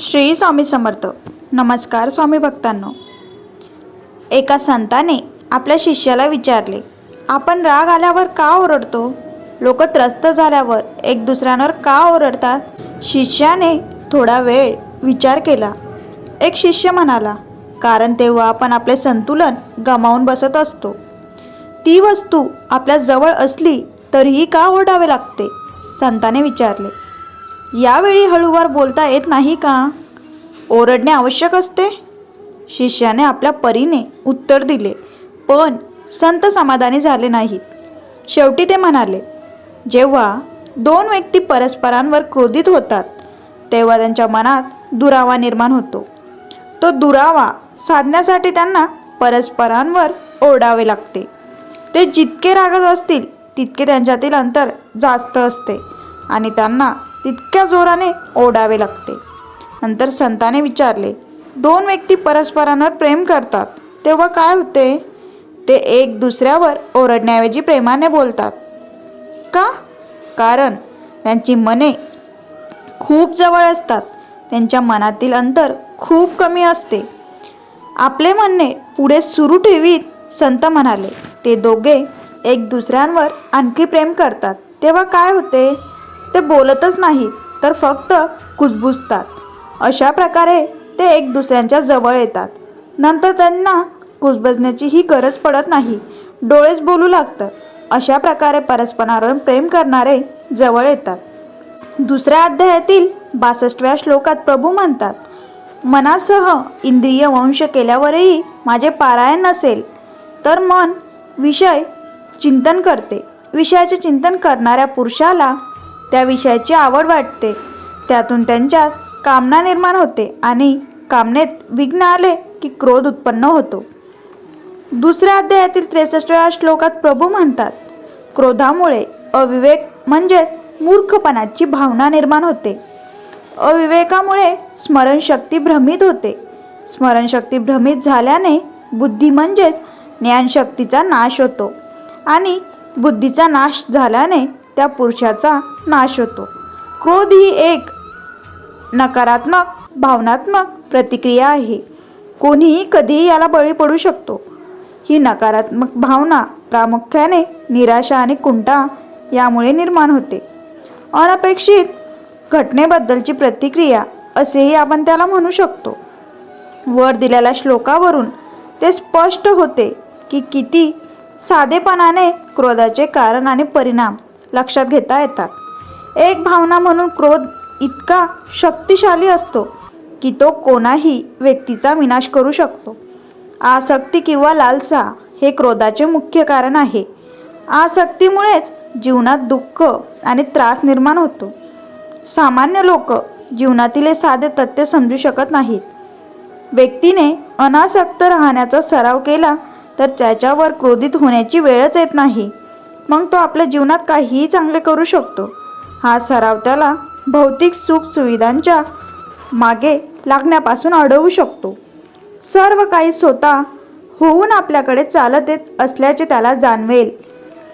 श्री स्वामी समर्थ. नमस्कार स्वामी भक्तांनो. एका संताने आपल्या शिष्याला विचारले आपण राग आल्यावर का ओरडतो? लोक त्रस्त झाल्यावर एक दुसऱ्यांवर का ओरडतात? शिष्याने थोडा वेळ विचार केला. एक शिष्य म्हणाला कारण तेव्हा आपण आपले संतुलन गमावून बसत असतो. ती वस्तू आपल्या जवळ असली तरीही का ओरडावे लागते? संताने विचारले यावेळी हळूवार बोलता येत नाही का? ओरडणे आवश्यक असते. शिष्याने आपल्या परीने उत्तर दिले. पण संत समाधानी झाले नाहीत. शेवटी ते म्हणाले जेव्हा दोन व्यक्ती परस्परांवर क्रोधित होतात तेव्हा त्यांच्या मनात दुरावा निर्माण होतो. तो दुरावा साधण्यासाठी त्यांना परस्परांवर ओरडावे लागते. ते जितके रागत असतील तितके त्यांच्यातील अंतर जास्त असते आणि त्यांना तितक्या जोराने ओढावे लागते. नंतर संताने विचारले दोन व्यक्ती परस्परांवर प्रेम करतात तेव्हा काय होते? ते एक दुसऱ्यावर ओरडण्याऐवजी प्रेमाने बोलतात. का? कारण त्यांची मने खूप जवळ असतात त्यांच्या मनातील अंतर खूप कमी असते. आपले म्हणणे पुढे सुरू ठेवीत संत म्हणाले. ते दोघे एक दुसऱ्यांवर आणखी प्रेम करतात तेव्हा काय होते? ते बोलतच नाही तर फक्त कुजबुजतात. अशा प्रकारे ते एक दुसऱ्यांच्या जवळ येतात. नंतर त्यांना कुजबजण्याची ही गरज पडत नाही. डोळेच बोलू लागतात. अशा प्रकारे परस्परांवर प्रेम करणारे जवळ येतात. दुसऱ्या अध्यायातील बासष्टव्या श्लोकात प्रभू म्हणतात मनासह इंद्रिय वंश केल्यावरही माझे पारायण नसेल तर मन विषय चिंतन करते. विषयाचे चिंतन करणाऱ्या पुरुषाला त्या विषयाची आवड वाटते. त्यातून त्यांच्यात कामना निर्माण होते आणि कामनेत विघ्न आले की क्रोध उत्पन्न होतो. दुसऱ्या अध्यायातील त्रेसष्टव्या श्लोकात प्रभू म्हणतात क्रोधामुळे अविवेक म्हणजेच मूर्खपणाची भावना निर्माण होते. अविवेकामुळे स्मरणशक्ती भ्रमित होते. स्मरणशक्ती भ्रमित झाल्याने बुद्धी म्हणजेच ज्ञानशक्तीचा नाश होतो आणि बुद्धीचा नाश झाल्याने त्या पुरुषाचा नाश होतो. क्रोध ही एक नकारात्मक भावनात्मक प्रतिक्रिया आहे. कोणीही कधीही याला बळी पडू शकतो. ही नकारात्मक भावना प्रामुख्याने निराशा आणि कुंठा यामुळे निर्माण होते. अनपेक्षित घटनेबद्दलची प्रतिक्रिया असेही आपण त्याला म्हणू शकतो. वर दिलेल्या श्लोकावरून ते स्पष्ट होते की किती साधेपणाने क्रोधाचे कारण आणि परिणाम लक्षात घेता येतात. एक भावना म्हणून क्रोध इतका शक्तिशाली असतो की तो कोणाही व्यक्तीचा विनाश करू शकतो. आसक्ती किंवा लालसा हे क्रोधाचे मुख्य कारण आहे. आसक्तीमुळेच जीवनात दुःख आणि त्रास निर्माण होतो. सामान्य लोक जीवनातील हे साधे तथ्य समजू शकत नाहीत. व्यक्तीने अनासक्त राहण्याचा सराव केला तर त्याच्यावर क्रोधित होण्याची वेळच येत नाही. मग तो आपल्या जीवनात काहीही चांगले करू शकतो. हा सराव त्याला भौतिक सुख सुविधांच्या मागे लागण्यापासून अडवू शकतो. सर्व काही स्वतः होऊन आपल्याकडे चालत येत असल्याचे त्याला जाणवेल.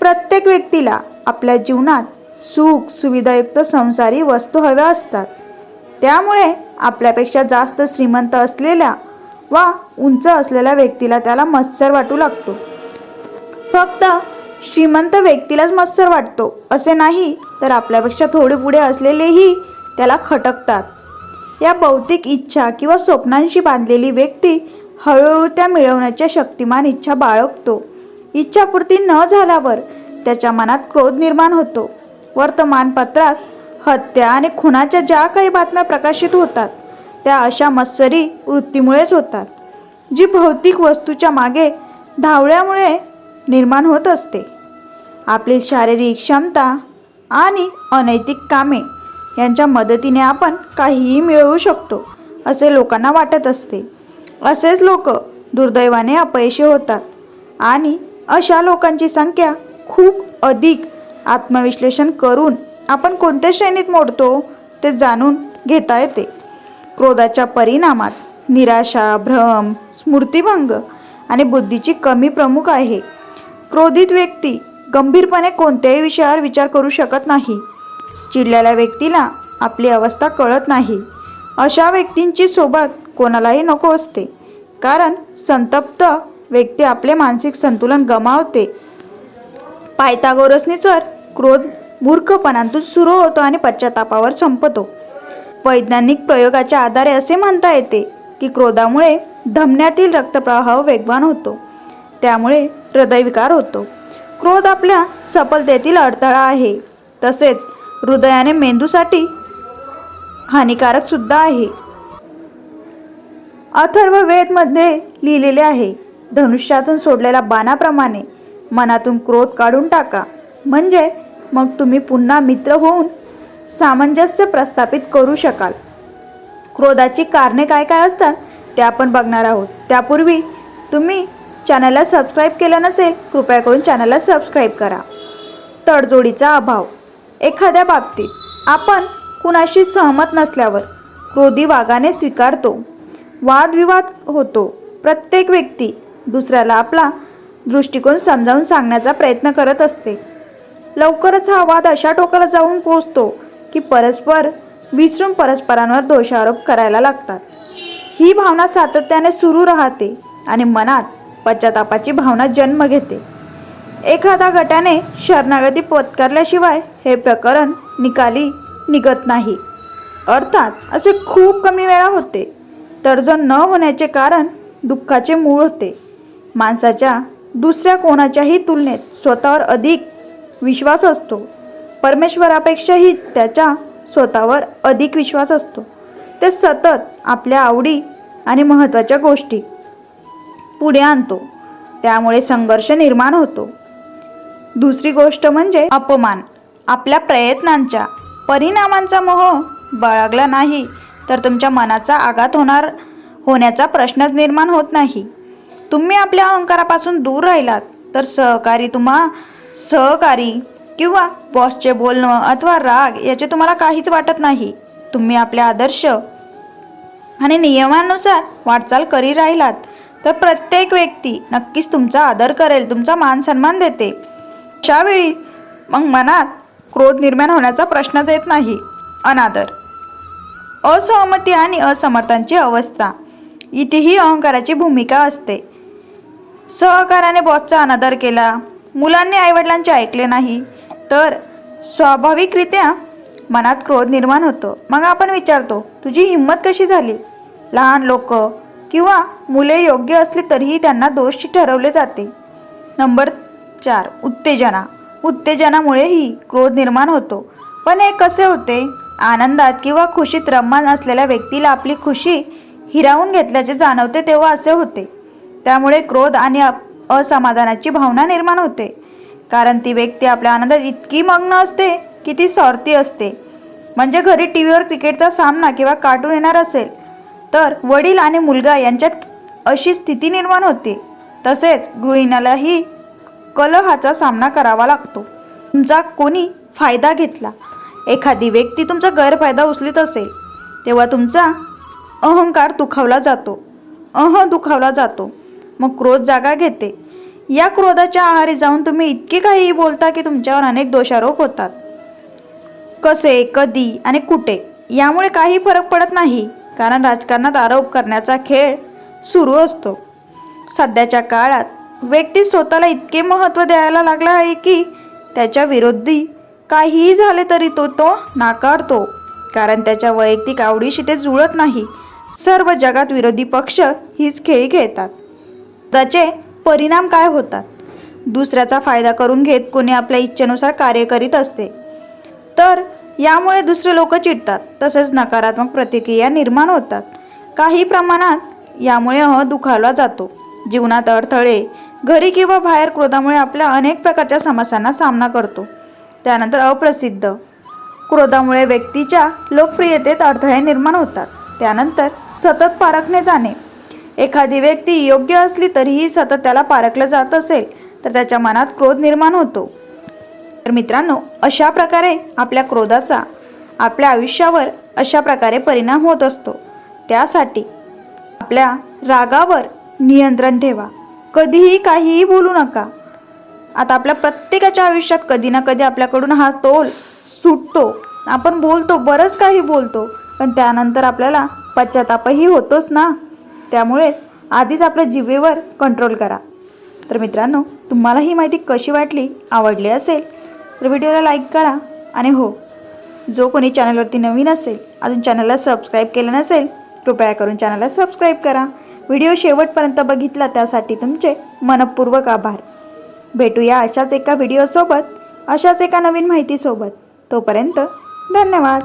प्रत्येक व्यक्तीला आपल्या जीवनात सुख सुविधायुक्त संसारी वस्तू हव्या असतात. त्यामुळे आपल्यापेक्षा जास्त श्रीमंत असलेल्या वा उंच असलेल्या व्यक्तीला त्याला मत्सर वाटू लागतो. फक्त श्रीमंत व्यक्तीलाच मत्सर वाटतो. असे नाही तर आपल्यापेक्षा थोडे पुढे असलेलेही त्याला खटकतात. या भौतिक इच्छा किंवा स्वप्नांशी बांधलेली व्यक्ती हळूहळू त्या मिळवण्याच्या शक्तिमान इच्छा बाळगतो. इच्छापूर्ती न झाल्यावर त्याच्या मनात क्रोध निर्माण होतो. वर्तमानपत्रात हत्या आणि खुनाच्या ज्या काही बातम्या प्रकाशित होतात त्या अशा मत्सरी वृत्तीमुळेच होतात जी भौतिक वस्तूच्या मागे धावल्यामुळे निर्माण होत असते. आपली शारीरिक क्षमता आणि अनैतिक कामे यांच्या मदतीने आपण काहीही मिळवू शकतो असे लोकांना वाटत असते. असेच लोक दुर्दैवाने अपयशी होतात आणि अशा लोकांची संख्या खूप अधिक आत्मविश्लेषण करून आपण कोणत्या श्रेणीत मोडतो ते जाणून घेता येते. क्रोधाच्या परिणामात निराशा भ्रम स्मृतिभंग आणि बुद्धीची कमी प्रमुख आहे. क्रोधित व्यक्ती गंभीरपणे कोणत्याही विषयावर विचार करू शकत नाही. चिडलेल्या व्यक्तीला आपली अवस्था कळत नाही. अशा व्यक्तींची सोबत कोणालाही नको असते. कारण संतप्त व्यक्ती आपले मानसिक संतुलन गमावते. पायथागोरसनीचर क्रोध मूर्खपणातून सुरू होतो आणि पश्चातापावर संपतो. वैज्ञानिक प्रयोगाच्या आधारे असे म्हणता येते की क्रोधामुळे धमन्यातील रक्तप्रवाह वेगवान होतो. त्यामुळे हृदयविकार होतो. क्रोध आपल्या सफलतेतील अडथळा आहे. तसेच हृदयाने मेंदूसाठी हानिकारक सुद्धा आहे. अथर्व वेदमध्ये लिहिलेले आहे धनुष्यातून सोडलेल्या बाणाप्रमाणे मनातून क्रोध काढून टाका. म्हणजे मग तुम्ही पुन्हा मित्र होऊन सामंजस्य प्रस्थापित करू शकाल. क्रोधाची कारणे काय काय असतात ते आपण बघणार आहोत. त्यापूर्वी तुम्ही चॅनलला सबस्क्राईब केलं नसेल कृपया करून चॅनलला सबस्क्राईब करा. तडजोडीचा अभाव. एखाद्या बाबतीत आपण कुणाशी सहमत नसल्यावर क्रोधी वागाने स्वीकारतो. वादविवाद होतो. प्रत्येक व्यक्ती दुसऱ्याला आपला दृष्टिकोन समजावून सांगण्याचा प्रयत्न करत असते. लवकरच हा वाद अशा टोकाला जाऊन पोचतो की परस्पर विसरून परस्परांवर दोषारोप करायला लागतात. ही भावना सातत्याने सुरू राहते आणि मनात पश्चातापाची भावना जन्म घेते. एखाद्या गटाने शरणागती पत्करल्याशिवाय हे प्रकरण निकाली निघत नाही. अर्थात असे खूप कमी वेळा होते. तर्ज न होण्याचे कारण दुःखाचे मूळ होते. माणसाच्या दुसऱ्या कोणाच्याही तुलनेत स्वतःवर अधिक विश्वास असतो. परमेश्वरापेक्षाही त्याच्या स्वतःवर अधिक विश्वास असतो. ते सतत आपल्या आवडी आणि महत्त्वाच्या गोष्टी पुढे आणतो. त्यामुळे संघर्ष निर्माण होतो. दुसरी गोष्ट म्हणजे अपमान. आपल्या प्रयत्नांच्या परिणामांचा मोह बाळगला नाही तर तुमच्या मनाचा आघात होणार होण्याचा प्रश्नच निर्माण होत नाही. तुम्ही आपल्या अहंकारापासून दूर राहिलात तर सहकारी तुम्हा सहकारी किंवा बॉसचे बोलणं अथवा राग याचे तुम्हाला काहीच वाटत नाही. तुम्ही आपल्या आदर्श आणि नियमानुसार वाटचाल करी राहिलात. तर प्रत्येक व्यक्ती नक्कीच तुमचा आदर करेल तुमचा मान सन्मान देते. अशावेळी मग मनात क्रोध निर्माण होण्याचा प्रश्नच येत नाही. अनादर. असहमती आणि असमर्थांची अवस्था. इथेही अहंकाराची भूमिका असते. सहकाराने बॉसचा अनादर केला मुलांनी आईवडिलांचे ऐकले नाही तर स्वाभाविकरित्या मनात क्रोध निर्माण होतो. मग आपण विचारतो तुझी हिंमत कशी झाली? लहान लोक किंवा मुले योग्य असली तरीही त्यांना दोषी ठरवले जाते. नंबर चार उत्तेजना. उत्तेजनामुळेही क्रोध निर्माण होतो. पण हे कसे होते? आनंदात किंवा खुशीत रममान असलेल्या व्यक्तीला आपली खुशी हिरावून घेतल्याचे जाणवते तेव्हा असे होते. त्यामुळे क्रोध आणि अप- असमाधानाची भावना निर्माण होते. कारण ती व्यक्ती आपल्या आनंदात इतकी मग्न असते की ती स्वार्थी असते. म्हणजे घरी टी व्हीवर क्रिकेटचा सामना किंवा कार्टून येणार असेल तर वडील आणि मुलगा यांच्यात अशी स्थिती निर्माण होते. तसेच गृहिणीलाही कलहाचा सामना करावा लागतो. तुमचा कोणी फायदा घेतला? एखादी व्यक्ती तुमचा गैरफायदा उचलीत असेल तेव्हा तुमचा अहंकार दुखावला जातो. अह दुखावला जातो. मग क्रोध जागा घेते. या क्रोधाच्या आहारी जाऊन तुम्ही इतके काहीही बोलता की तुमच्यावर अनेक दोषारोप होतात. कसे कधी आणि कुठे यामुळे काही फरक पडत नाही. कारण राजकारणात आरोप करण्याचा खेळ सुरू असतो. सध्याच्या काळात व्यक्ती स्वतःला इतके महत्त्व द्यायला लागला आहे की त्याच्या विरोधी काहीही झाले तरी तो तो नाकारतो. कारण त्याच्या वैयक्तिक आवडीशी ते जुळत नाही. सर्व जगात विरोधी पक्ष हीच खेळी खेळतात. त्याचे परिणाम काय होतात? दुसऱ्याचा फायदा करून घेत कोणी आपल्या इच्छेनुसार कार्य करीत असते. तर यामुळे दुसरे लोक चिडतात तसेच नकारात्मक प्रतिक्रिया निर्माण होतात. काही प्रमाणात यामुळे अह दुखावला जातो. जीवनात अडथळे घरी किंवा बाहेर क्रोधामुळे आपल्या अनेक प्रकारच्या समस्यांना सामना करतो. त्यानंतर अप्रसिद्ध क्रोधामुळे व्यक्तीच्या लोकप्रियतेत अडथळे निर्माण होतात. त्यानंतर सतत पारखणे जाणे. एखादी व्यक्ती योग्य असली तरीही सतत त्याला पारखलं जात असेल तर त्याच्या मनात क्रोध निर्माण होतो. तर मित्रांनो अशा प्रकारे आपल्या क्रोधाचा आपल्या आयुष्यावर अशा प्रकारे परिणाम होत असतो. त्यासाठी आपल्या रागावर नियंत्रण ठेवा. कधीही काहीही बोलू नका. आता आपल्या प्रत्येकाच्या आयुष्यात कधी ना कधी आपल्याकडून हा तोल सुटतो. आपण बोलतो बरंच काही बोलतो पण त्यानंतर आपल्याला पश्चातापही होतोच ना. त्यामुळेच आधीच आपल्या जीवेवर कंट्रोल करा. तर मित्रांनो तुम्हाला ही माहिती कशी वाटली आवडली असेल तर व्हिडिओला लाईक करा आणि हो जो कोणी चॅनलवरती नवीन असेल अजून चॅनलला सबस्क्राईब केलं नसेल कृपया करून चॅनलला सबस्क्राईब करा. व्हिडिओ शेवटपर्यंत बघितला त्यासाठी तुमचे मनपूर्वक आभार. भेटूया अशाच एका व्हिडिओसोबत अशाच एका नवीन माहितीसोबत. तोपर्यंत धन्यवाद.